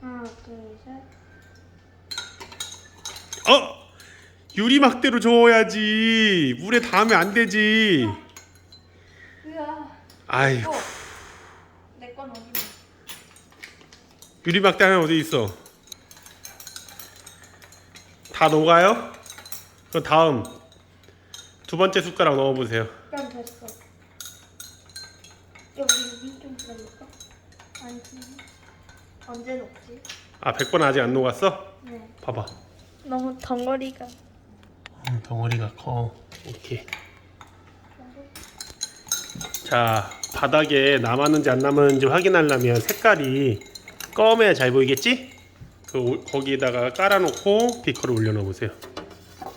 하나, 둘, 셋. 어 유리막대로 저어야지 물에 닿으면 안 되지 으아. 아이고 어. 내건 어디? 유리막대 하나 어디 있어 다 녹아요? 그럼 다음 두 번째 숟가락 넣어보세요 그럼 됐어. 여기 좀 기다릴까? 아니지. 언제 녹지? 아 100번 아직 안 녹았어? 네. 봐봐 너무 덩어리가. 음, 덩어리가 커. 오케이. 자, 바닥에 남았는지 안 남았는지 확인하려면 색깔이 검해야 잘 보이겠지? 그 오- 거기에다가 깔아놓고 비커를 올려놓어 보세요.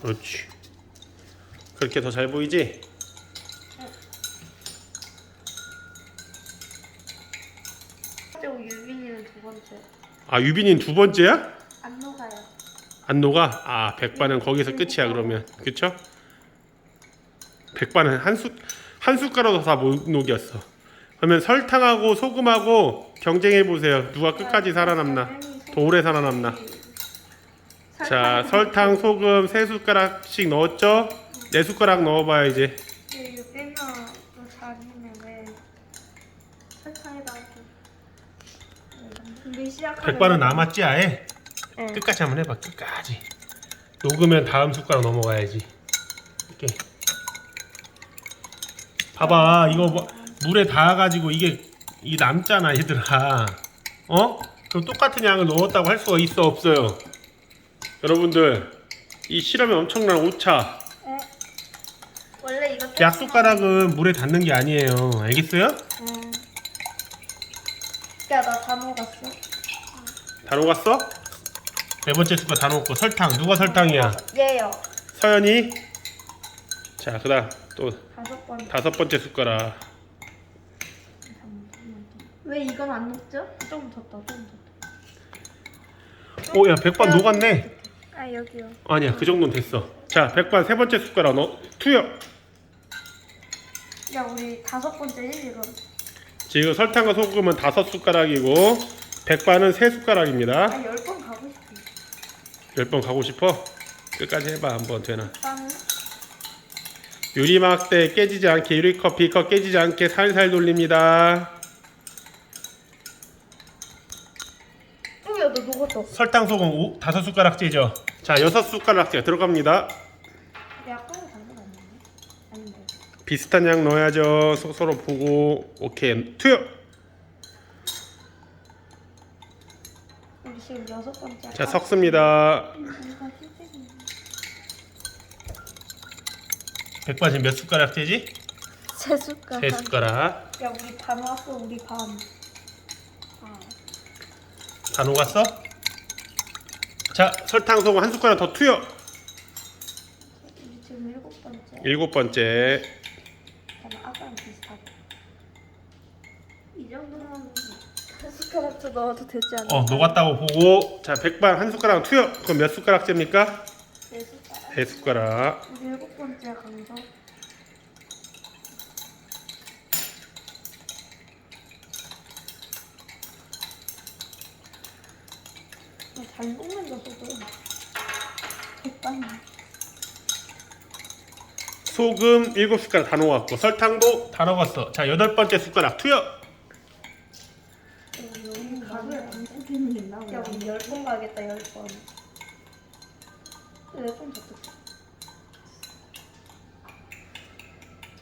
그렇지. 그렇게 더 잘 보이지? 그리고 유빈이는 두 번째. 아, 유빈이는 두 번째야? 안 녹아요. 안 녹아? 아, 백반은 거기서 끝이야 그러면. 그쵸? 백반은 한 숟, 한 숟가락도 다 못 녹였어. 그러면 설탕하고 소금하고 경쟁해 보세요. 누가 끝까지 살아남나? 더 오래 살아남나? 자, 설탕, 소금 세 숟가락씩 넣었죠? 네 숟가락 넣어봐요 이제. 유빈아, 너 잘했네. 왜? 설탕에다 준비 시작하면 백반은 남았지 아예? 응. 끝까지 한번 해봐 끝까지. 녹으면 다음 숟가락 넘어가야지. 이렇게. 봐봐 이거 뭐, 물에 닿아가지고 이게 이 남잖아 얘들아. 어? 그럼 똑같은 양을 넣었다고 할 수가 있어 없어요? 여러분들 이 실험이 엄청난 오차. 어? 원래 이거 약 숟가락은 물에 닿는 게 아니에요. 알겠어요? 응. 야, 나다 녹았어. 다 녹았어? 네 번째 숟가락 다 녹고 설탕 누가 설탕이야? 얘요. 서연이. 자 그다음 또 다섯 번. 다섯 번째 숟가락. 왜 이건 안 녹죠? 좀 더, 좀 더. 오야 백반 녹았네. 아 여기요. 아니야 그 정도는 됐어. 자 백반 세 번째 숟가락 넣 투여. 야 우리 다섯 번째 지금. 지금 설탕과 소금은 다섯 숟가락이고 백반은 세 숟가락입니다. 아 열 번 가고 싶어. 열 번 가고 싶어? 끝까지 해봐 한번 되나. 빵은? 유리막대 깨지지 않게 유리컵 비컵 깨지지 않게 살살 돌립니다. 어야 너 녹았어. 설탕 소금 오, 다섯 숟가락째죠. 자 여섯 숟가락째 들어갑니다. 내 아까랑 다른 거 아니야? 아닌데. 비슷한 양 넣어야죠. 서- 서로 보고 오케이 투여. 우리 지금 여섯 번째. 자 섞습니다. 이거 희생이. 백반 지금 몇 숟가락째지? 세 숟가락. 세 숟가락. 야 우리 반 왔어 우리 반. 아. 다 녹았어? 자 설탕 소금 한 숟가락 더 투여. 우리 지금 일곱 번째. 일곱 번째. 잠깐 아까랑 비슷하고. 이 정도면 한 숟가락도 넣어도 되지 않나? 어 녹았다고 보고 자 백반 한 숟가락 투여. 그럼 몇 숟가락째입니까? 네 숟가락. 세 숟가락. 우리 일곱 번째 강서. 어, 잘 녹는다 소금. 백반. 소금 일곱 숟가락 다 녹았고 설탕도 다 녹았어. 자 여덟 번째 숟가락 투여. 10번 가겠다 10번 몇번 줬었어?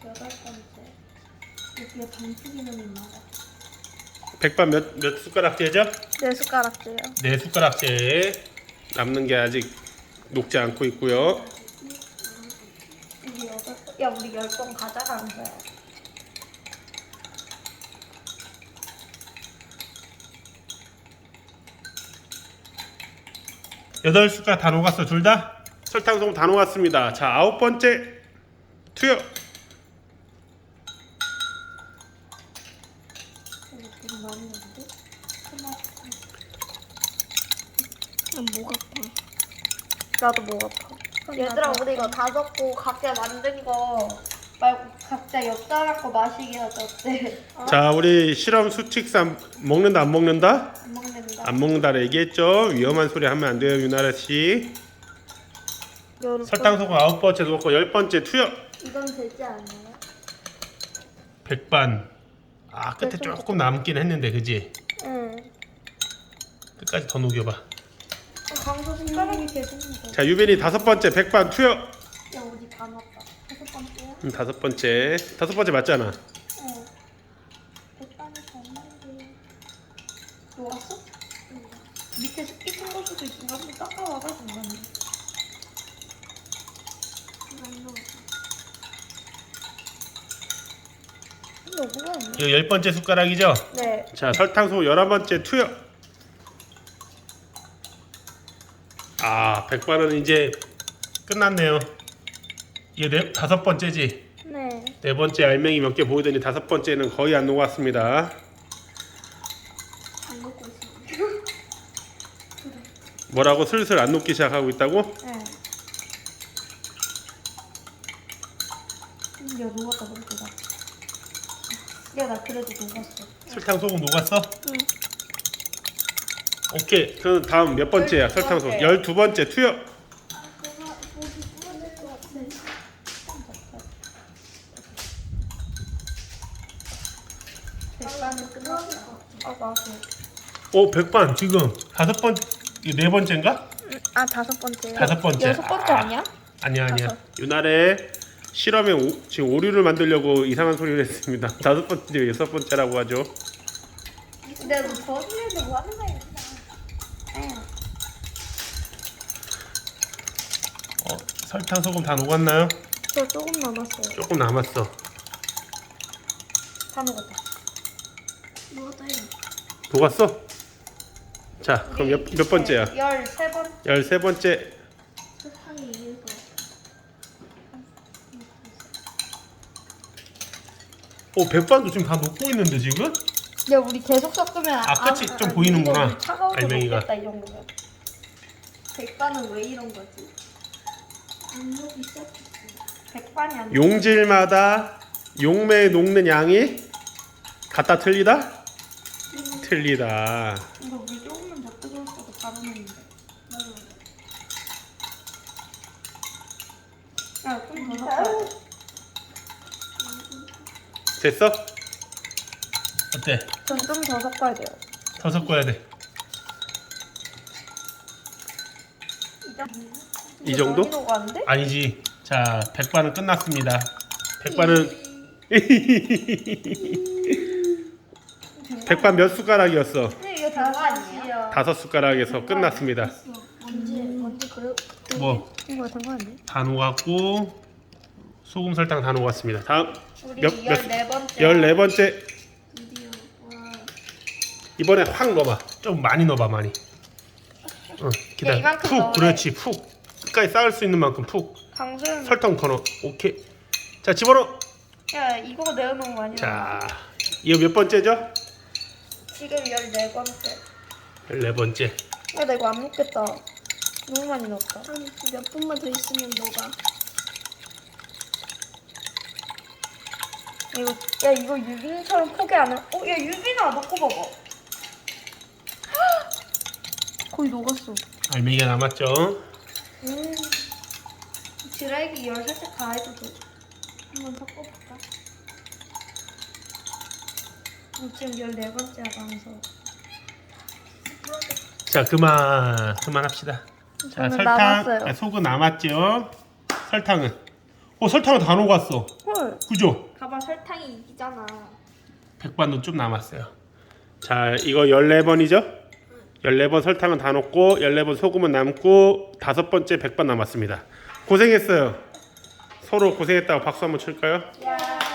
여덟 번째 여기에 반죽이는 맛. 백반 몇, 몇 숟가락째죠? 네 숟가락째요 네 숟가락째 남는 게 아직 녹지 않고 있고요 우리 여덟 번- 야 우리 10번 가자라는 거야 여덟 숟가락 다 녹았어 둘 다? 설탕 소금 다 녹았습니다. 자 아홉 번째 투여. 목 아파. 나도 목 아파. 얘들아 우리 이거 다 섞고 각자 만든 거 말고 각자 옆사람 거 마시게 하자 어때? 자 우리 실험 수칙상 먹는다 안 먹는다? 안 먹는다. 안 먹는다라 얘기했죠? 위험한 소리 하면 안 돼요, 유나라 씨. 열 설탕 소금 아홉 번째 넣었고 열 번째 투여. 이건 되지 않아요? 백반. 아 끝에 네, 좀 조금 남긴 했는데 그지? 응. 끝까지 더 녹여봐. 강도 숟가락이 계속. 자 유빈이 다섯 번째 백반 투여. 야 어디 다 넣었다. 다섯 번째야? 음, 다섯 번째 다섯 번째 맞잖아. 어. 백반이 정말이 녹았어? 응. 밑에 습기 푼걸 수도 있으니까 한번 닦아와가 중간에. 녹으면 안 돼. 이거 열 번째 숟가락이죠? 네. 자 설탕 소금 열한 번째 투여. 아 백반은 이제 끝났네요. 이게 네, 다섯 번째지. 네. 네 번째 알맹이 몇 개 보이더니 다섯 번째는 거의 안 녹았습니다. 안 녹고 있어. 뭐라고 슬슬 안 녹기 시작하고 있다고? 네. 음, 야 녹았다 녹았다. 야나 그래도 녹았어. 설탕 소금 녹았어? 응. 오케이. 그럼 다음 몇 번째야? 설탕 소금. 열두 번째 투여. 백반은 끝났어. 아. 오 백반 지금 다섯 번, 이거 네 번째인가? 아 다섯 번째. 다섯 번째. 여섯 번째 아. 아니야? 아니야 아니야. 다섯. 유날의 실험에 오, 지금 오류를 만들려고 이상한 소리를 했습니다. 다섯 번째, 여섯 번째라고 하죠. 근데 너 저기에서 뭐 하는 거야? 어, 설탕 소금 다 녹았나요? 저 조금 남았어요. 조금 남았어. 다 녹았다. 녹았다 이거. 녹았어? 자 그럼 몇, 몇 번째야? 열세 번. 열세 번째. 세상에 이거. 오 백반도 지금 다 녹고 있는데 지금? 야 우리 계속 섞으면 아, 끝이 좀 보이는구나, 이거 차가워서 알맹이가. 이 정도면. 백반은 왜 이런 거지? 안 녹이 시작했어. 백반이 안. 녹- 용질마다 용매에 녹는 양이 같다 틀리다? 틀리다. 이거 조금만 더 뜨거웠어도 바로 녹는데. 맞아. 야좀 더 섞어야 돼. 됐어? 어때? 전 좀 더 섞어야 돼요. 더 섞어야 돼. 이 정도? 많이 녹았는데? 아니지. 자, 백반은 끝났습니다. 백반은 백반 몇 숟가락이었어? 근데 이거 다거 아니에요? 다섯 숟가락에서 끝났습니다. 언제 언제 그래? 뭐? 이거 된거 아니야? 다 녹았고 소금 설탕 다 녹았습니다. 다음 우리 몇- 몇- 열네 번째. 열네 번째 드디어 와. 이번에 확 넣어봐. 좀 많이 넣어봐 많이. 어, 기다려. 이만큼 푹 넣으래. 그렇지 푹. 끝까지 쌓을 수 있는 만큼 푹. 강수는 설탕 더 넣어. 오케이. 자 집어넣어. 야 이거 내가 너무 많이. 넣었어. 자 이거 몇 번째죠? 지금 열네 번째. 열네 번째. 야 나 이거 안 먹겠다. 너무 많이 넣었다. 아니 몇 분만 더 있으면 너가 이거 야 이거 유빈처럼 포기 안 해. 어, 야 유빈아 넣고 봐봐. 거의 녹았어. 알맹이가 남았죠. 음. 드라이기 열 살짝 가해도 돼. 한번 섞어볼까? 어, 지금 열네 번째야 방서. 자 그만 그만합시다. 자 저는 설탕 남았어요. 아, 소금 남았죠. 설탕은 어 설탕은 다 녹았어. 헐. 그죠? 봐봐 설탕이 이기잖아. 백반도 좀 남았어요. 자 이거 14번이죠? 14번 설탕은 다 녹고 14번 소금은 남고 다섯 번째 백반 남았습니다. 고생했어요. 서로 고생했다고 박수 한번 칠까요? 야.